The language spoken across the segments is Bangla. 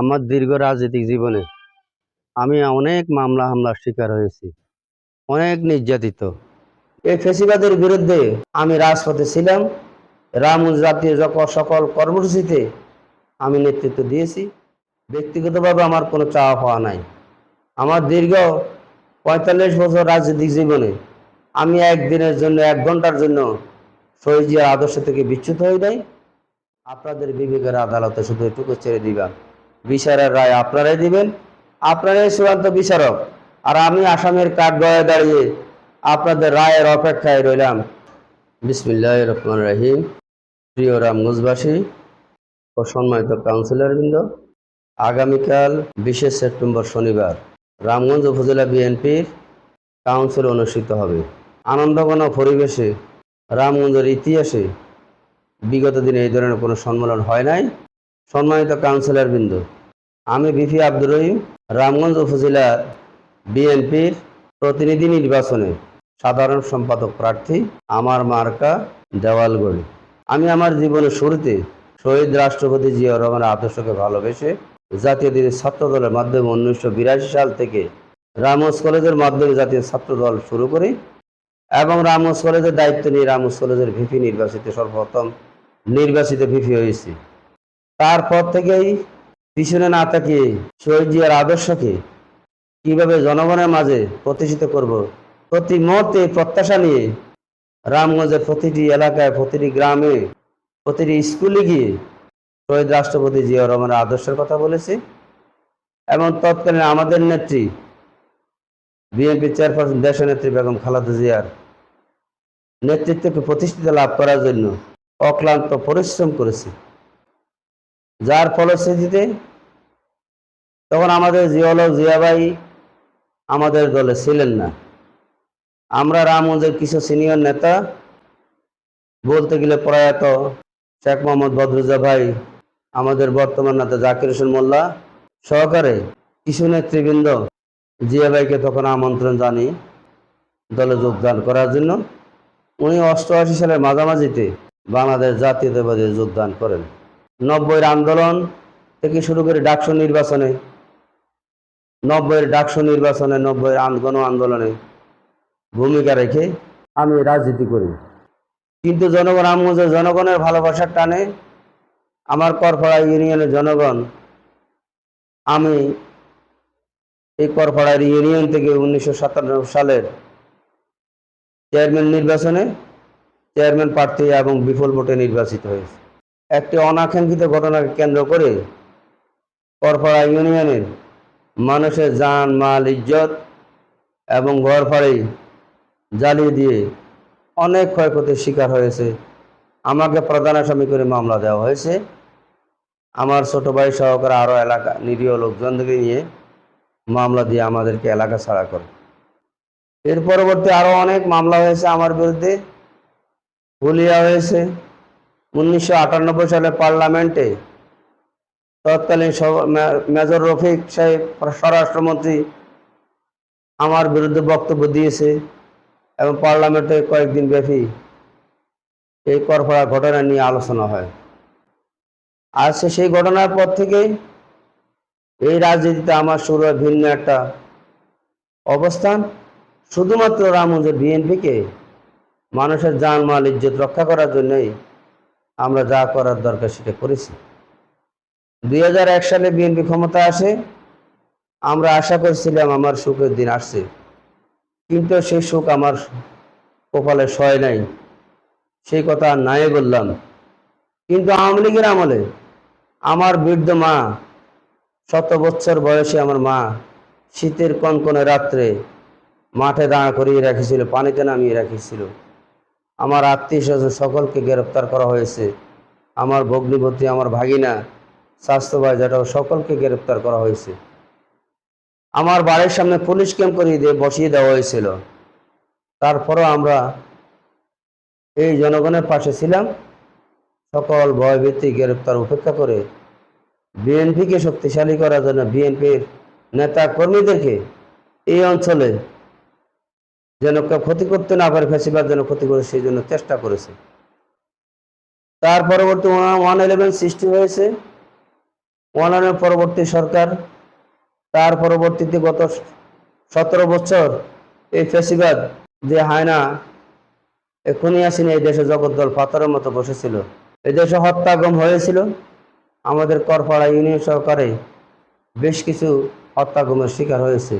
আমার দীর্ঘ রাজনৈতিক জীবনে আমি অনেক মামলা হামলার শিকার হয়েছি, অনেক নির্যাতিত। এই ফেসিবাদের বিরুদ্ধে আমি রাজপথে ছিলাম রামুজ জাতীয় সকল কর্মসূচিতে আমি নেতৃত্ব দিয়েছি, ব্যক্তিগতভাবে আমার কোনো চাওয়া পাওয়া নাই। আমার দীর্ঘ পঁয়তাল্লিশ বছর রাজনৈতিক জীবনে আমি একদিনের জন্য, এক ঘণ্টার জন্য শহীদিয়ার আদর্শ থেকে বিচ্যুত হয়ে নাই। আপনাদের বিবেকের আদালতে শুধু এটুকু ছেড়ে দিবা। বিচারের রায় আপনারাই দিবেন, আপনারাই চূড়ান্ত বিচারক। আর আমি আসামের কাঠ গয়ে দাঁড়িয়ে আপনাদের রায়ের অপেক্ষায় রইলাম। বিসমিল্লাহ রহমান রাহিম। প্রিয় রামগঞ্জবাসী ও সম্মানিত কাউন্সিলরবৃন্দ, আগামীকাল বিশে সেপ্টেম্বর শনিবার রামগঞ্জ উপজেলা বিএনপির কাউন্সিল অনুষ্ঠিত হবে। আনন্দঘন পরিবেশে রামগঞ্জের ইতিহাসে বিগত দিনে এই ধরনের কোনো সম্মেলন হয় নাই। সম্মানিত কাউন্সিলর বৃন্দ আমি বিপি আব্দুর রহিম, রামগঞ্জ উপজেলা বিএনপির প্রতিনিধি নির্বাচনে সাধারণ সম্পাদক প্রার্থী, আমার মার্কা দেওয়ালগড়ি। আমি আমার জীবনের শুরুতে শহীদ রাষ্ট্রপতি জিয়া রহমানের আদর্শকে ভালোবেসে জাতীয় দিনের ছাত্র দলের মাধ্যমে উনিশশো বিরাশি সাল থেকে রামগঞ্জ কলেজের মাধ্যমে জাতীয় ছাত্র দল শুরু করি এবং রামগঞ্জ কলেজের দায়িত্ব নিয়ে রামগঞ্জ কলেজের ভিপি নির্বাচিত সর্বপ্রথম নির্বাচিত ভিপি হয়েছি। তারপর থেকেই পিছনে না তাকিয়ে শহীদ জিয়ার আদর্শকে কীভাবে জনগণের মাঝে প্রতিষ্ঠিত করব? প্রতি মুহূর্তে প্রত্যাশা নিয়ে রামগঞ্জের প্রতিটি এলাকায়, প্রতিটি গ্রামে, প্রতিটি স্কুলে গিয়ে শহীদ রাষ্ট্রপতি জিয়া রহমানের আদর্শের কথা বলেছি। এবং তৎকালীন আমাদের নেত্রী, বিএনপি চেয়ারপারসন, দেশনেত্রী বেগম খালাদা জিয়ার নেতৃত্বকে প্রতিষ্ঠিত লাভ করার জন্য অক্লান্ত পরিশ্রম করেছি। যার ফলশ্রুতিতে তখন আমাদের জিয়ালক জিয়াবাই আমাদের দলে ছিলেন না। আমরা রামগঞ্জের কিছু সিনিয়র নেতা বলতে গেলে প্রয়াত শেখ মোহাম্মদ বদরুজা ভাই, আমাদের বর্তমান নেতা জাকির হোসেন মোল্লা সহকারে কিছু নেতৃবৃন্দ জিয়া ভাইকে তখন আমন্ত্রণ জানি দলে যোগদান করার জন্য উনি অষ্টআশি সালের মাঝামাঝিতে বাংলাদেশ জাতীয়তাবাদী যোগদান করেন। নব্বইয়ের আন্দোলন থেকে শুরু করে ডাকসু নির্বাচনে, নব্বইয়ের ডাকসু নির্বাচনে, নব্বইয়ের গণ আন্দোলনে ভূমিকা রেখে আমি রাজনীতি করি। কিন্তু জনগণ আমগঞ্জের জনগণের ভালোবাসার টানে আমার করপাড়া ইউনিয়নের জনগণ, আমি এই করপাড়ার ইউনিয়ন থেকে উনিশশো সাতান্ন সালের চেয়ারম্যান নির্বাচনে চেয়ারম্যান প্রার্থী এবং বিপুল ভোটে নির্বাচিত হয়েছে। একটি অনাকাঙ্ক্ষিত ঘটনাকে কেন্দ্র করে করপাড়া ইউনিয়নের মানুষের যান, মাল, ইজ্জত এবং ঘর ফাড়ি জ্বালিয়ে দিয়ে অনেক ক্ষয়ক্ষতির শিকার হয়েছে। আমাকে প্রধান আসামি করে মামলা দেওয়া হয়েছে। আমার ছোট ভাই সহকারে আরও এলাকা, নিরীহ লোকজনদেরকে নিয়ে মামলা দিয়ে আমাদেরকে এলাকা ছাড়া করে। এর পরবর্তী আরও অনেক মামলা হয়েছে আমার বিরুদ্ধে। হুলিয়া হয়েছে। উনিশশো আটানব্বই সালে পার্লামেন্টে তৎকালীন মেজর রফিক সাহেব, স্বরাষ্ট্রমন্ত্রী আমার বিরুদ্ধে বক্তব্য দিয়েছে এবং পার্লামেন্টে কয়েকদিন ব্যাপী এই করফড়া ঘটনা নিয়ে আলোচনা হয়। আর সে সেই ঘটনার পর থেকেই এই রাজনীতিতে আমার শুরু হয় ভিন্ন একটা অবস্থান। শুধুমাত্র রামগঞ্জের বিএনপিকে মানুষের জানমাল, ইজ্জত রক্ষা করার জন্যই আমরা যা করার দরকার সেটা করেছি। দুই হাজার এক সালে বিএনপি ক্ষমতা আসে, আমরা আশা করছিলাম আমার সুখের দিন আসছে, কিন্তু সেই সুখ আমার কপালে সয় নাই, সেই কথা নাই বললাম। কিন্তু আওয়ামী লীগের আমলে আমার বৃদ্ধ মা, শত বছর বয়সে আমার মা, শীতের কনকনে রাত্রে মাঠে দাঁড়া করিয়ে রেখেছিল, পানিতে নামিয়ে রেখেছিল। আমার আত্মীয় স্বজন সকলকে গ্রেপ্তার করা হয়েছে। আমার ভগ্নিপতি, আমার ভাগিনা স্বাস্থ্য ভাই যেটাও সকলকে গ্রেপ্তার করা হয়েছে। আমার বাড়ির সামনে পুলিশ ক্যাম্প করিয়ে দিয়ে বসিয়ে দেওয়া হয়েছিল। তারপরও আমরা এই জনগণের পাশে ছিলাম। সকল ভয়ভীতি গ্রেপ্তার উপেক্ষা করে বিএনপিকে শক্তিশালী করার জন্য বিএনপির নেতা কর্মীদেরকে এই অঞ্চলে যেন কেউ ক্ষতি করতে না পারে, ফেসিবাদ যেন ক্ষতি করে, সেই জন্য চেষ্টা করেছে। তার পরবর্তী ওয়ান ইলেভেন সৃষ্টি হয়েছে। মনোনয়ন পরবর্তী সরকার, তার পরবর্তীতে গত সতেরো বছর এই ফেসিবাদ যে হায়না এখনই আসেনি এই দেশে জগদ্দল পাথরের মতো বসেছিল। এই দেশে হত্যাগম হয়েছিল। আমাদের করপাড়া ইউনিয়ন সহকারে বেশ কিছু হত্যাগমের শিকার হয়েছে।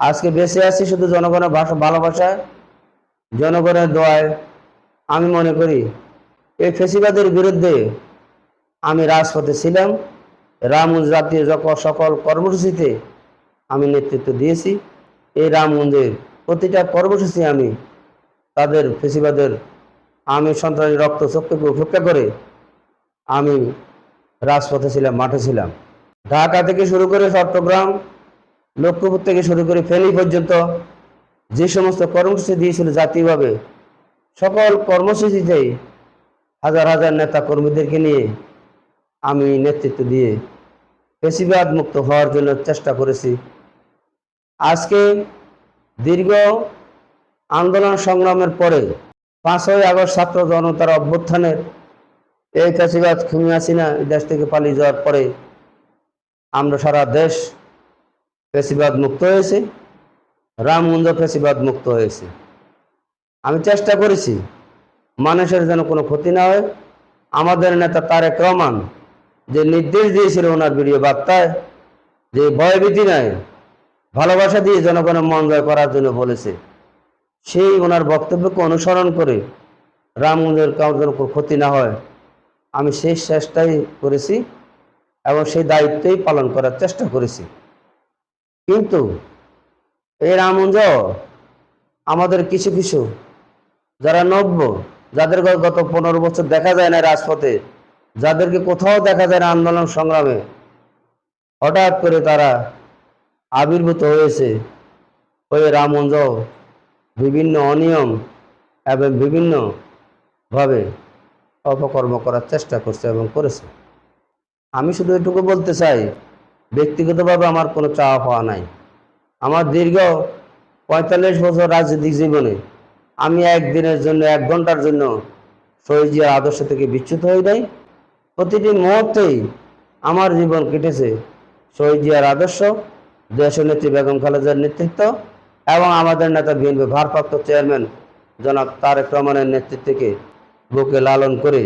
আজকে বেঁচে আছি শুধু জনগণের ভাষা ভালোবাসায় জনগণের দোয়ায়। আমি মনে করি, এই ফেসিবাদের বিরুদ্ধে আমি রাজপথে ছিলাম। রামগঞ্জ জাতীয় সকল কর্মসূচিতে আমি নেতৃত্ব দিয়েছি। এই রামগঞ্জের প্রতিটা কর্মসূচি আমি তাদের ফেসিবাদের আমি সন্ত্রাসী রক্ত চক্ষুকে উপেক্ষা করে আমি রাজপথে ছিলাম, মাঠে ছিলাম। ঢাকা থেকে শুরু করে চট্টগ্রাম লক্ষ্মীপুর থেকে শুরু করে ফেনী পর্যন্ত যে সমস্ত কর্মসূচি দিয়েছিল জাতীয়ভাবে সকল কর্মসূচিতেই হাজার হাজার নেতা কর্মীদেরকে নিয়ে আমি নেতৃত্ব দিয়ে পেশিবাদ মুক্ত হওয়ার জন্য চেষ্টা করেছি। আজকে দীর্ঘ আন্দোলন সংগ্রামের পরে পাঁচই আগস্ট ছাত্র জনতার অভ্যুত্থানের এই ফেসিবাদ খুমি আসিনা দেশ থেকে পালিয়ে যাওয়ার পরে আমরা সারা দেশ ফেসিবাদ মুক্ত হয়েছে রামগঞ্জ ফেসিবাদ মুক্ত হয়েছে। আমি চেষ্টা করেছি, মানুষের যেন কোনো ক্ষতি না হয়। আমাদের নেতা তারেক রহমান যে নির্দেশ দিয়েছিল ওনার ভিডিও বার্তায়, যে ভয়ভীতি নাই, ভালোবাসা দিয়ে জনগণের মন জয় করার জন্য বলেছে, সেই ওনার বক্তব্যকে অনুসরণ করে রামগঞ্জের কাউন্টের উপর ক্ষতি না হয়, আমি সেই চেষ্টাই করেছি এবং সেই দায়িত্বই পালন করার চেষ্টা করেছি। কিন্তু এই রামগঞ্জ আমাদের কিছু কিছু যারা নব্য, যাদের গত পনেরো বছর দেখা যায় না রাজপথে, যাদেরকে কোথাও দেখা যায় না আন্দোলন সংগ্রামে, হঠাৎ করে তারা আবির্ভূত হয়েছে ওই রামগঞ্জ বিভিন্ন অনিয়ম এবং বিভিন্নভাবে অপকর্ম করার চেষ্টা করছে এবং করেছে। আমি শুধু এটুকু বলতে চাই ব্যক্তিগতভাবে আমার কোনো চাওয়া পাওয়া নাই। আমার দীর্ঘ পঁয়তাল্লিশ বছর রাজনৈতিক জীবনে আমি একদিনের জন্য, এক ঘণ্টার জন্য শহীদিয়ার আদর্শ থেকে বিচ্যুত হই নাই। প্রতিটি মুহূর্তেই আমার জীবন কেটেছে শহীদিয়ার আদর্শ, দেশনেত্রী বেগম খালেদার নেতৃত্ব এবং আমাদের নেতা বিএনপি ভারপ্রাপ্ত চেয়ারম্যান জনাব তারেক রহমানের নেতৃত্বকে বুকে লালন করে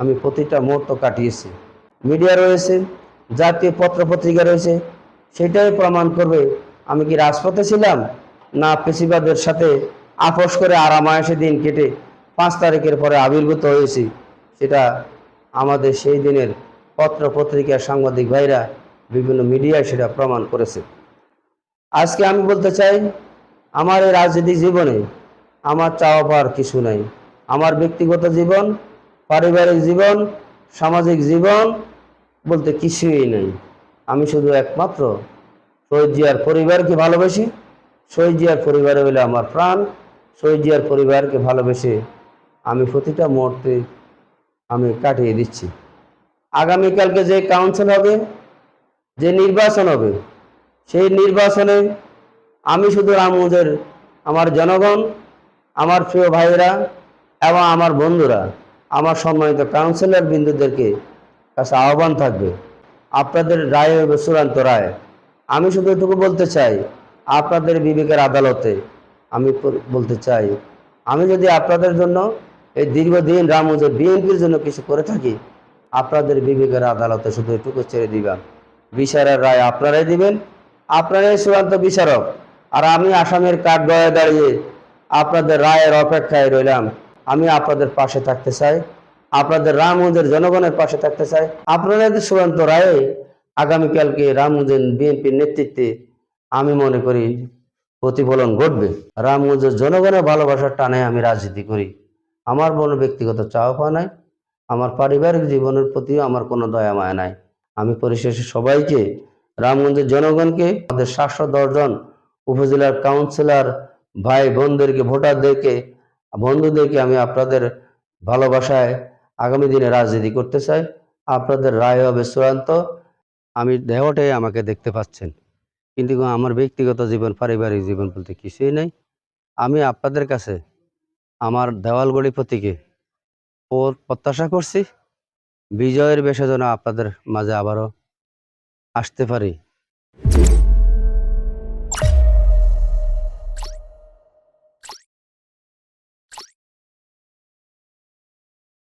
আমি প্রতিটা মুহূর্ত কাটিয়েছি। মিডিয়া রয়েছে জাতীয় পত্র পত্রিকা রয়েছে, সেটাই প্রমাণ করবে আমি কি রাজপথে ছিলাম না পেশিবাদের সাথে আপোষ করে আরামায়াসে দিন কেটে পাঁচ তারিখের পরে আবির্ভূত হয়েছি। সেটা আমাদের সেই দিনের পত্র পত্রিকার সাংবাদিক ভাইরা বিভিন্ন মিডিয়ায় সেটা প্রমাণ করেছে। আজকে আমি বলতে চাই, আমার এই রাজনীতি জীবনে আমার চাওয়া পাওয়ার কিছু নাই। আমার ব্যক্তিগত জীবন, পারিবারিক জীবন, সামাজিক জীবন বলতে কিছুই নেই। আমি শুধু একমাত্র শহীদ জিয়ার পরিবারকে ভালোবাসি। শহীদ জিয়ার পরিবারে হলে আমার প্রাণ। শহীদ জিয়ার পরিবারকে ভালোবেসে আমি প্রতিটা মুহূর্তে আমি কাটিয়ে দিচ্ছি। আগামীকালকে যে কাউন্সিল হবে, যে নির্বাচন হবে, সেই নির্বাচনে আমি শুধু রামগঞ্জের আমার জনগণ, আমার প্রিয় ভাইয়েরা এবং আমার বন্ধুরা, আমার সম্মানিত কাউন্সিলর বিন্দুদেরকে কাছে আহ্বান থাকবে। আপনাদের রায় হবে চূড়ান্ত রায়। আমি শুধু এটুকু বলতে চাই, আপনাদের বিবেকের আদালতে আমি বলতে চাই, আমি যদি আপনাদের জন্য এই দীর্ঘদিন রামগঞ্জের বিএনপির জন্য কিছু করে থাকি, আপনাদের বিবেকের আদালতে শুধু এটুকু ছেড়ে দিবেন বিচারের রায় আপনারাই দিবেন, আপনারাই চূড়ান্ত বিচারক। আর আমি আসামের কাঠ গয়ে দাঁড়িয়ে আপনাদের রায়ের অপেক্ষায় রইলাম। আমি আপনাদের পাশে থাকতে চাই। আপনাদের রাম রামগঞ্জের জনগণের পাশে থাকতে চাই। আপনাদের চূড়ান্ত রায়ে আগামীকালকে রামগঞ্জের বিএনপির নেতৃত্বে আমি মনে করি প্রতিফলন ঘটবে। রাম রামগঞ্জের জনগণের ভালোবাসার টানে আমি রাজনীতি করি। আমার কোনো ব্যক্তিগত চাওয়া পাওয়া নাই। আমার পারিবারিক জীবনের প্রতিও আমার কোনো দয়া মায়া নাই। আমি পরিশেষে সবাইকে, রামগঞ্জের জনগণকে, আমাদের সাতশো দশজন উপজেলার কাউন্সিলর ভাই বোনদেরকে ভোটারদেরকে, বন্ধুদেরকে আমি আপনাদের ভালোবাসায় আগামী দিনে রাজনীতি করতে চাই। আপনাদের রায় হবে চূড়ান্ত। আমি দেহটাই আমাকে দেখতে পাচ্ছেন। কিন্তু আমার ব্যক্তিগত জীবন, পারিবারিক জীবন বলতে কিছুই নেই। আমি আপনাদের কাছে আমার দেওয়ালগড়ি প্রতীকে প্রত্যাশা করছি। বিজয়ের বেশে যেন আপনাদের মাঝে আবারও আসতে পারি।